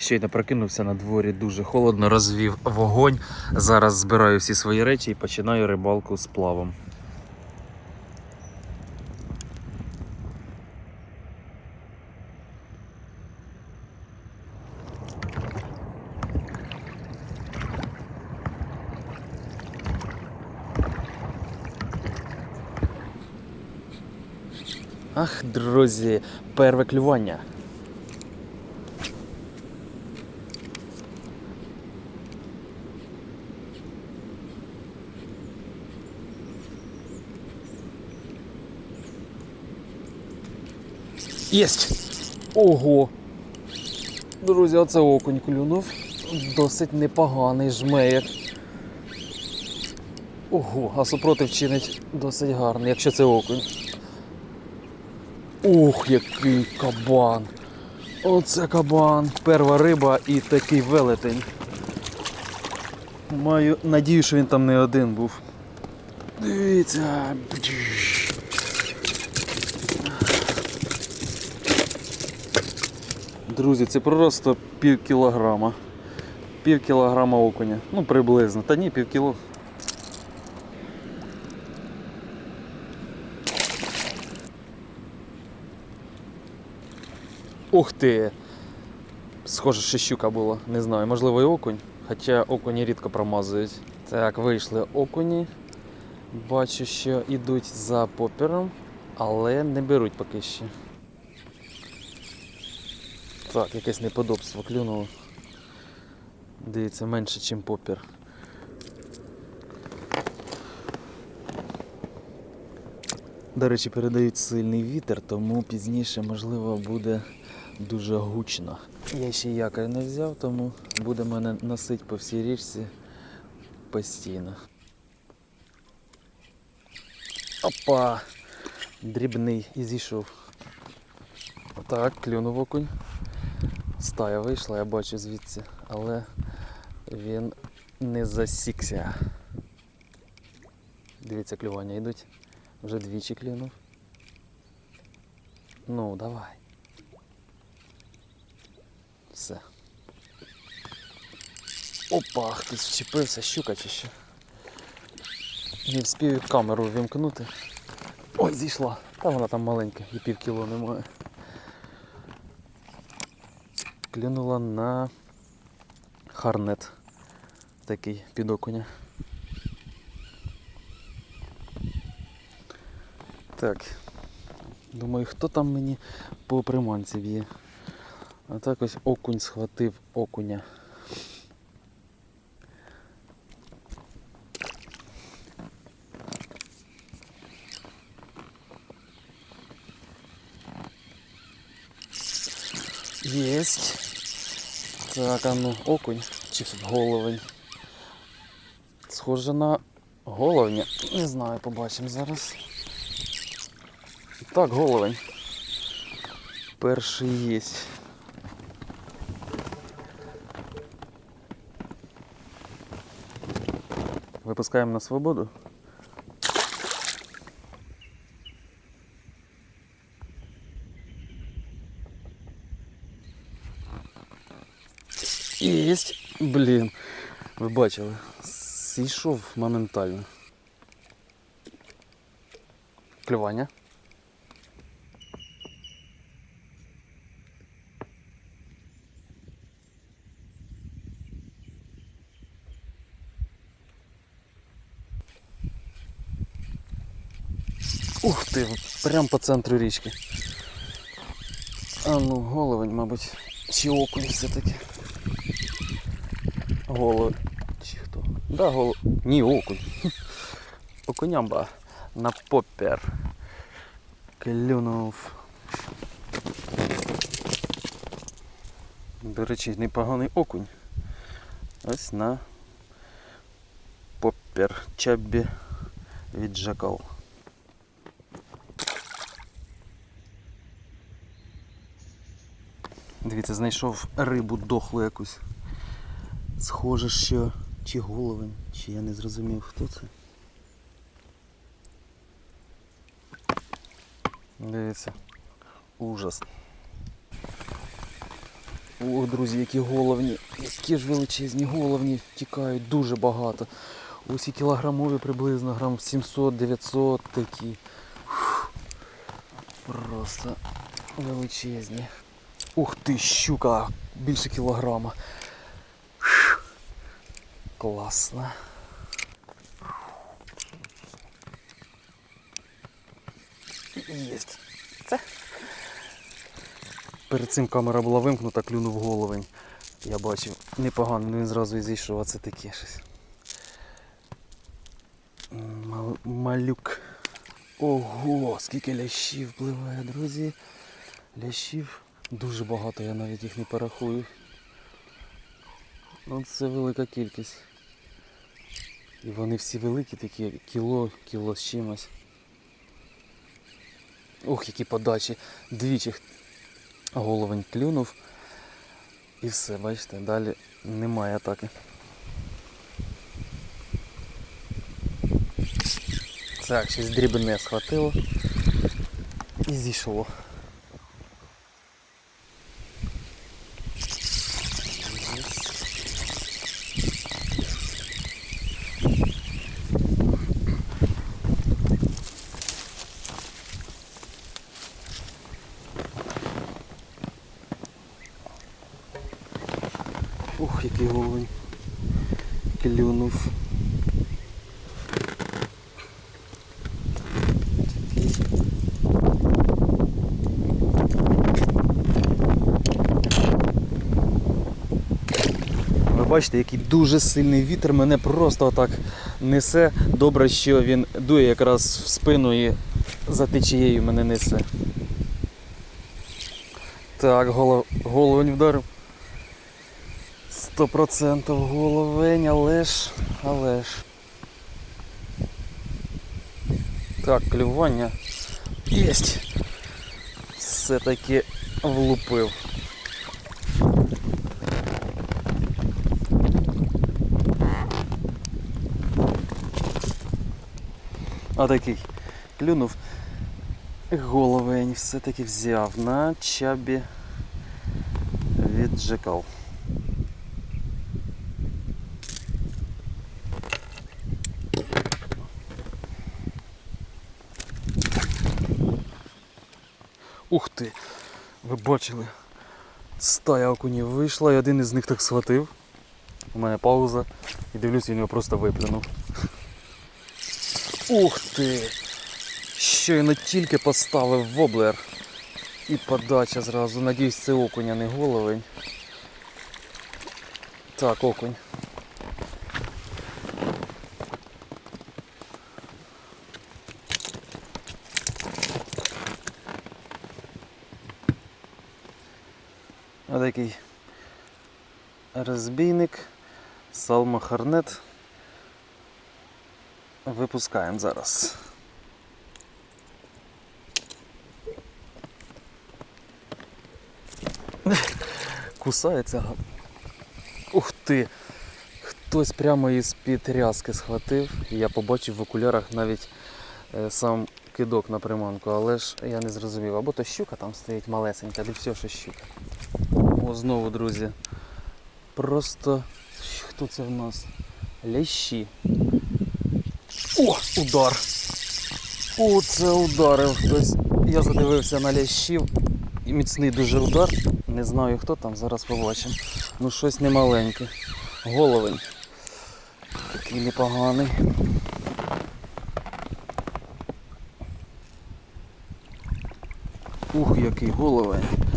Щойно прокинувся на дворі дуже холодно, розвів вогонь. Зараз збираю всі свої речі і починаю рибалку з плавом. Ах, друзі, перве клювання. Єсть! Ого! Друзі, оце окунь клюнув. Досить непоганий жмеєк. Ого, а супротив чинить досить гарно, якщо це окунь. Ух, який кабан! Оце кабан. Перва риба і такий велетень. Маю надію, що він там не один був. Дивіться. Друзі, це просто пів кілограма. Пів кілограма окуня. Ну, приблизно. Та ні, пів кіло. Ух ти! Схоже, що щука була. Не знаю, можливо і окунь. Хоча окуні рідко промазують. Так, вийшли окуні. Бачу, що йдуть за попером, але не беруть поки що. Так, якесь неподобство клюнуло. Дивіться, менше, ніж попір. До речі, передають сильний вітер, тому пізніше, можливо, буде дуже гучно. Я ще якорь не взяв, тому буде мене носити по всій річці постійно. Опа! Дрібний і зійшов. Так, клюнув окунь. Стая вийшла, я бачу звідси, але він не засікся. Дивіться, клювання йдуть. Вже двічі клюнув. Ну, давай. Все. Опа, хтось вчепився, щука чи що. Не вспію камеру вімкнути. Ой, зійшла. Та вона там маленька і пів кіло немає. Клюнула на харнет. Такий під окуня. Так. Думаю, хто там мені по приманці б'є. А так ось окунь схватив окуня. Єсть. Так, а ну окунь чи головень. Схоже на головня. Не знаю, побачимо зараз. Так, головень. Перший єсть. Випускаємо на свободу. Єсть. Блін. Ви бачили. Зійшов моментально. Клювання. Ух ти, прям по центру річки. А ну, головень, мабуть, чи окунь все-таки. Головень. Да, голов. Ні, окунь. Окунямба на попер. Клюнув. До речі, непоганий окунь. Ось на попер чабі від Жакал. Дивіться, знайшов рибу дохлу якусь. Схоже, що чи головень, чи я не зрозумів, хто це. Дивіться. Ужас. Ох, друзі, які головні, які ж величезні головні тікають дуже багато. Ось і кілограмові приблизно, грам 700-900 такі. Фух. Просто величезні. Ух ти, щука! Більше кілограма. Класно. Єсть. Це. Перед цим камера була вимкнута, клюнув головень. Я бачив непогано, він зразу і зійшов, а це таке щось. Мал- малюк. Ого, скільки лящів пливе, друзі. Лящів дуже багато, я навіть їх не порахую. Ну це велика кількість. І вони всі великі, такі кіло, кіло з чимось. Ох, які подачі. Двічі головень клюнув. І все, бачите, далі немає атаки. Так, щось дрібне схватило і зійшло. Ух, який головень клюнув. Ви бачите, який дуже сильний вітер мене просто отак несе. Добре, що він дує якраз в спину і за течією мене несе. Так, голов... головень вдарив. Сто процентів головень, але ж, але ж. Так, клювання. Єсть. Все-таки влупив. А такий клюнув. Головень все-таки взяв на чабі віджикав. Ух ти! Ви бачили? Стая окунів вийшла і один із них так схватив. У мене пауза. І дивлюсь, він його просто виплюнув. Ух ти! Щойно тільки поставив воблер. І подача зразу. Надіюсь, це окунь, а не головень. Так, окунь. Отакий розбійник, Салма Харнет. Випускаємо зараз. Кусається. Ух ти! Хтось прямо із під рязки схватив. Я побачив в окулярах навіть е, сам кидок на приманку, але ж я не зрозумів. Або то щука там стоїть малесенька, де все, що щука. О, знову, друзі. Просто хто це в нас? Лящі. О, удар! О, це ударив хтось. Я задивився на лящів. І міцний дуже удар. Не знаю хто там, зараз побачимо. Ну щось немаленьке. Головень. Такий непоганий. Ух, який головень.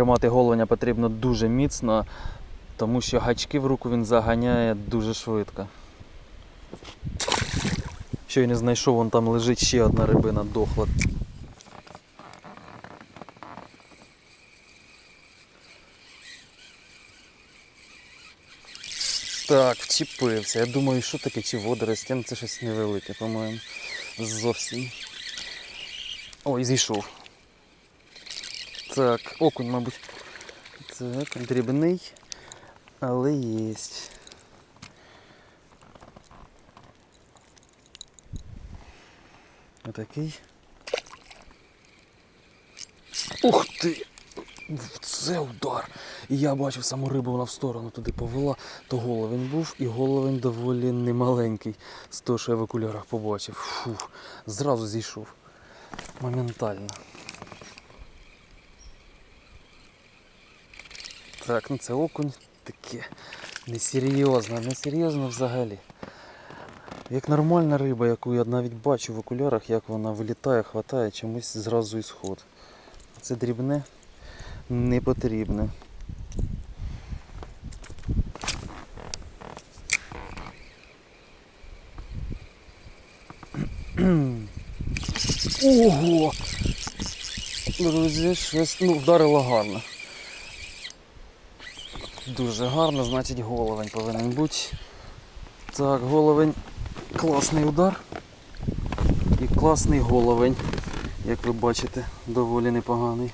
Тримати головня потрібно дуже міцно, тому що гачки в руку він заганяє дуже швидко. Що й не знайшов, вон там лежить ще одна рибина дохла. Так, вчепився. Я думаю, що таке чи водорості, ну це щось невелике, по-моєму. Зовсім. Ой, зійшов. Так, окунь, мабуть. Так, дрібний, але є. Отакий. Ух ти! Це удар! І я бачив саму рибу, вона в сторону туди повела, то головень був і головень доволі немаленький, з того, що я в окулярах побачив. Фух, зразу зійшов. Моментально. Так, ну це окунь таке. Несерйозно, несерйозно взагалі. Як нормальна риба, яку я навіть бачу в окулярах, як вона вилітає, хватає чомусь зразу і сход. Це дрібне, не потрібне. Ого! Друзі, щось ну, вдарило гарно. Дуже гарно, значить головень повинен бути. Так, головень. Класний удар. І класний головень. Як ви бачите, доволі непоганий.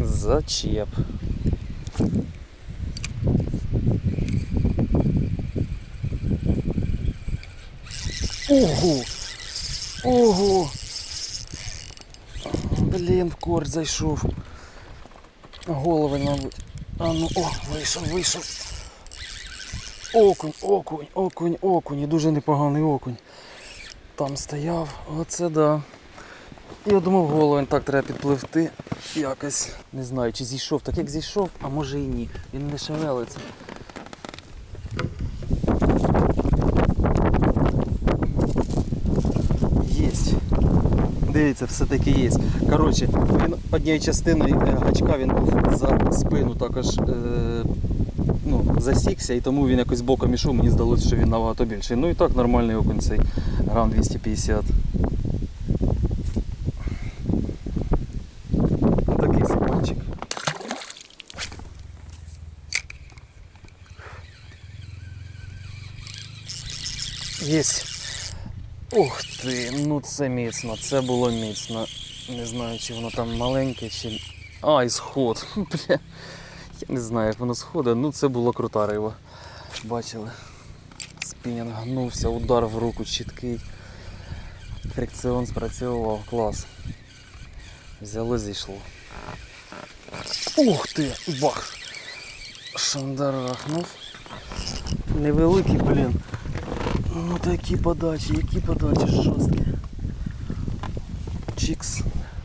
Зачеп. Ого! Ого! Блін, в корч зайшов. Голови, мабуть. А ну, о, вийшов, вийшов. Окунь, окунь, окунь, окунь. І дуже непоганий окунь. Там стояв. Оце да. Я думав, головень так треба підпливти. Якось. Не знаю, чи зійшов. Так як зійшов, а може і ні. Він не шевелиться. Єсть. Дивіться, все-таки є. Коротше, він однією частиною е, гачка він за спину також е, ну, засікся, і тому він якось боком ішов, мені здалося, що він набагато більший. Ну і так нормальний окунь цей грам 250. Такий сипанчик. Єсть. Ух ти, ну це міцно, це було міцно. Не знаю, чи воно там маленьке, чи. А, і сход. Бля. Я не знаю, як воно сходить, ну це було крута риба. Бачили? Спінінг гнувся, удар в руку чіткий. Фрикціон спрацьовував, клас. Взяло, зійшло. Ух ти! Бах! Шандарахнув. Невеликий, блін. Ну такі подачі, які подачі жорсткі. Чікс.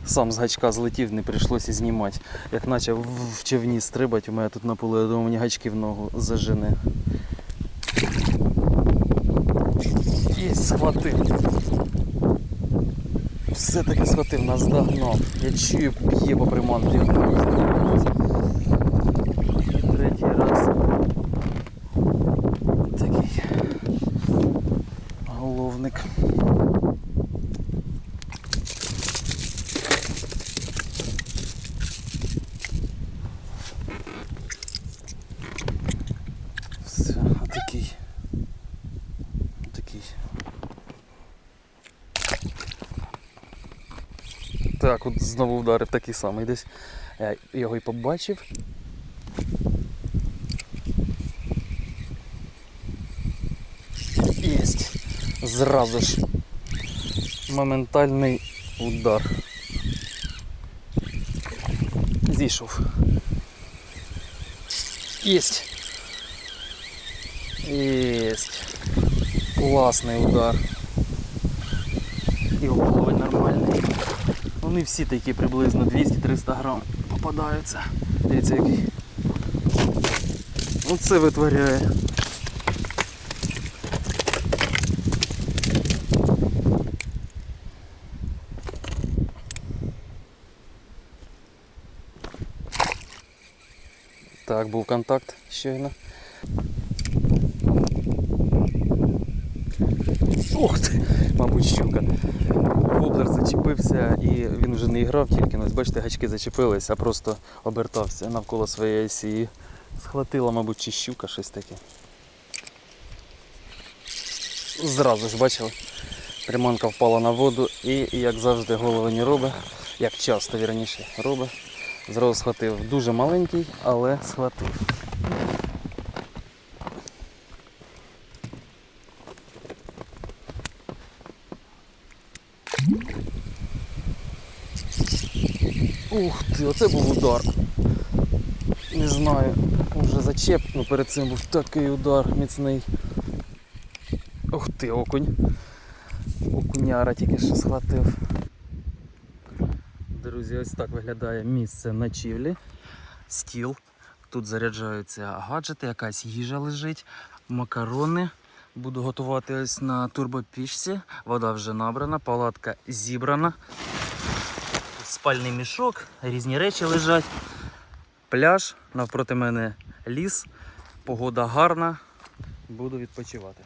Сам з гачка злетів, не прийшлося знімати. Як почав в човні стрибати, у мене тут на поле, я думаю, мені гачки в ногу зажене. Є, схватив. Все-таки схватив, наздогнав. Я чую, б'є по приманці. І третій раз. Такий головник. Все, отакий. Отакий. Так, от знову вдарив такий самий десь. Я його і побачив. Єсть. Зразу ж. Моментальний удар. Зійшов. Єсть. Єсть. Класний удар. І головень нормальний. Вони всі такі приблизно 200-300 грам попадаються. Дивіться який. Оце витворяє. Так, був контакт щойно. Ух ти, мабуть, щука. Воблер зачепився і він вже не грав тільки, ну, ось бачите, гачки зачепились, а просто обертався навколо своєї осі. Схватила, мабуть, чи щука щось таке. Зразу ж бачили, приманка впала на воду і, як завжди, голову не робить. як часто вірніше робить. Зразу схватив. Дуже маленький, але схватив. Ух ти, оце був удар. Не знаю, вже зачеп, але перед цим був такий удар міцний. Ух ти, окунь. Окуняра тільки що схватив. Друзі, ось так виглядає місце ночівлі. Стіл. Тут заряджаються гаджети, якась їжа лежить, макарони. Буду готувати ось на турбопічці. Вода вже набрана, палатка зібрана. Спальний мішок, різні речі лежать. Пляж, навпроти мене ліс, погода гарна. Буду відпочивати.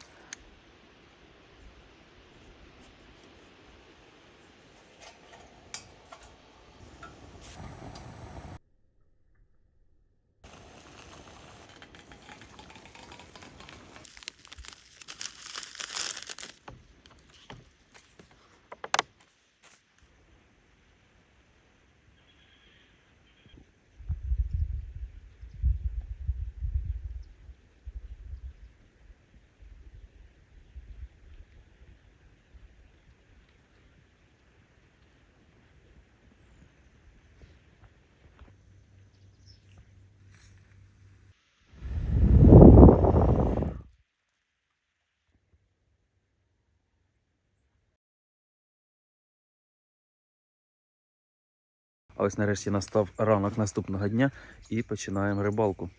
А ось нарешті настав ранок наступного дня і починаємо рибалку.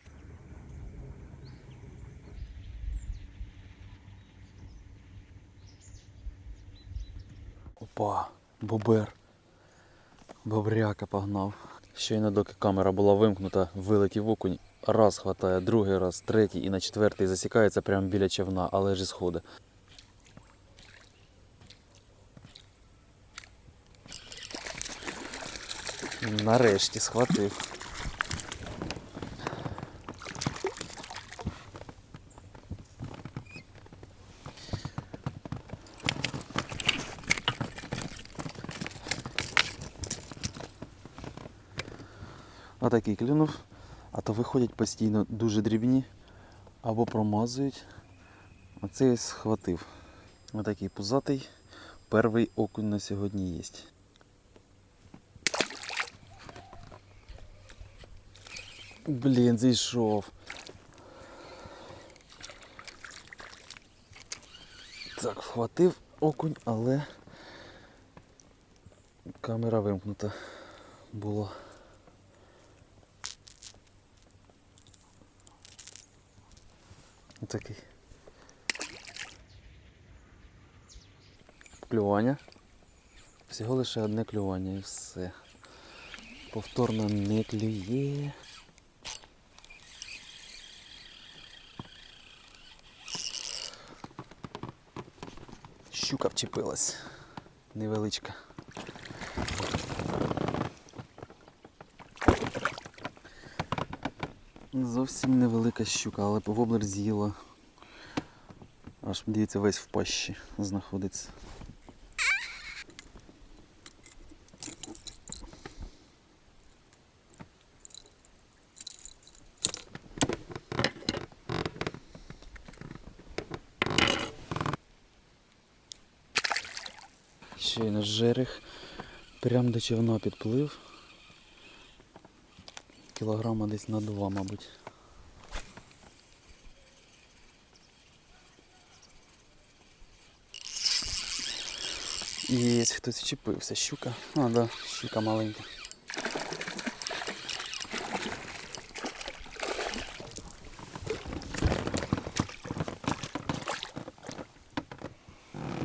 Опа, бобер. Бобряка погнав. Щойно доки камера була вимкнута, вилетів окунь. Раз хватає, другий раз, третій і на четвертий засікається прямо біля човна, але ж і сходить. Нарешті схватив. Отакий клюнув, а то виходять постійно дуже дрібні або промазують. Оцей ось схватив. Отакий пузатий. Перший окунь на сьогодні є. Блін, зійшов. Так, вхватив окунь, але камера вимкнута була. Отакий. Клювання. Всього лише одне клювання і все. Повторно не клює. Щука вчепилась. Невеличка. Зовсім невелика щука, але воблер з'їла. Аж дивіться, весь в пащі знаходиться. Щойно жерех прям до човна підплив. Кілограма десь на два, мабуть. Є, хтось вчепився, щука. А, да, щука маленька.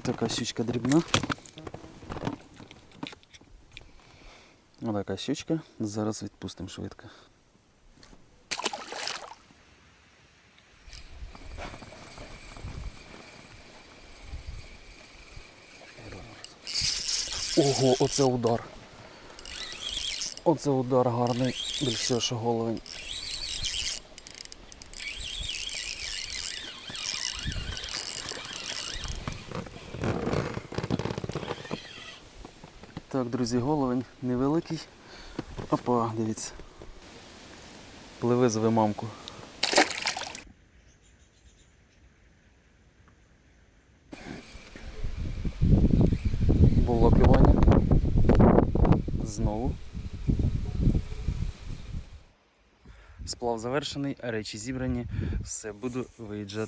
Така щучка дрібна. Отака щучка. Зараз відпустимо швидко. Ого, оце удар. Оце удар гарний. Більше що головень. Так, друзі, головень невеликий. Опа, дивіться. Пливе зве мамку. Було клювання. Знову. Сплав завершений, речі зібрані. Все, буду виїжджати.